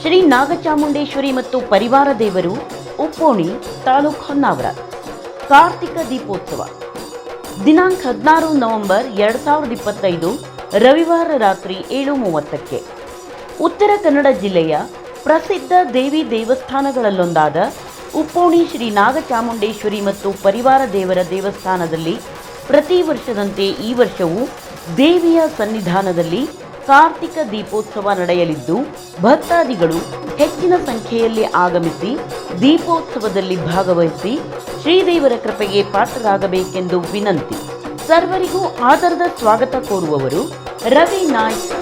ಶ್ರೀ ನಾಗಚಾಮುಂಡೇಶ್ವರಿ ಮತ್ತು ಪರಿವಾರ ದೇವರು ಉಪ್ಪೋಣಿ ತಾಲೂಕು ಹೊನ್ನಾವರ. ಕಾರ್ತಿಕ ದೀಪೋತ್ಸವ. ದಿನಾಂಕ ಹದಿನಾರು ನವೆಂಬರ್ ಎರಡು ಸಾವಿರದ ಇಪ್ಪತ್ತೈದು, ರವಿವಾರ ರಾತ್ರಿ ಏಳು ಮೂವತ್ತಕ್ಕೆ. ಉತ್ತರ ಕನ್ನಡ ಜಿಲ್ಲೆಯ ಪ್ರಸಿದ್ಧ ದೇವಿ ದೇವಸ್ಥಾನಗಳಲ್ಲೊಂದಾದ ಉಪ್ಪೋಣಿ ಶ್ರೀ ನಾಗಚಾಮುಂಡೇಶ್ವರಿ ಮತ್ತು ಪರಿವಾರ ದೇವರ ದೇವಸ್ಥಾನದಲ್ಲಿ ಪ್ರತಿ ವರ್ಷದಂತೆ ಈ ವರ್ಷವೂ ದೇವಿಯ ಸನ್ನಿಧಾನದಲ್ಲಿ ಕಾರ್ತಿಕ ದೀಪೋತ್ಸವ ನಡೆಯಲಿದ್ದು, ಭಕ್ತಾದಿಗಳು ಹೆಚ್ಚಿನ ಸಂಖ್ಯೆಯಲ್ಲಿ ಆಗಮಿಸಿ ದೀಪೋತ್ಸವದಲ್ಲಿ ಭಾಗವಹಿಸಿ ಶ್ರೀದೇವರ ಕೃಪೆಗೆ ಪಾತ್ರರಾಗಬೇಕೆಂದು ವಿನಂತಿ. ಸರ್ವರಿಗೂ ಆಧಾರದ ಸ್ವಾಗತ ಕೋರುವವರು ರವಿ ನಾಯ್ಕ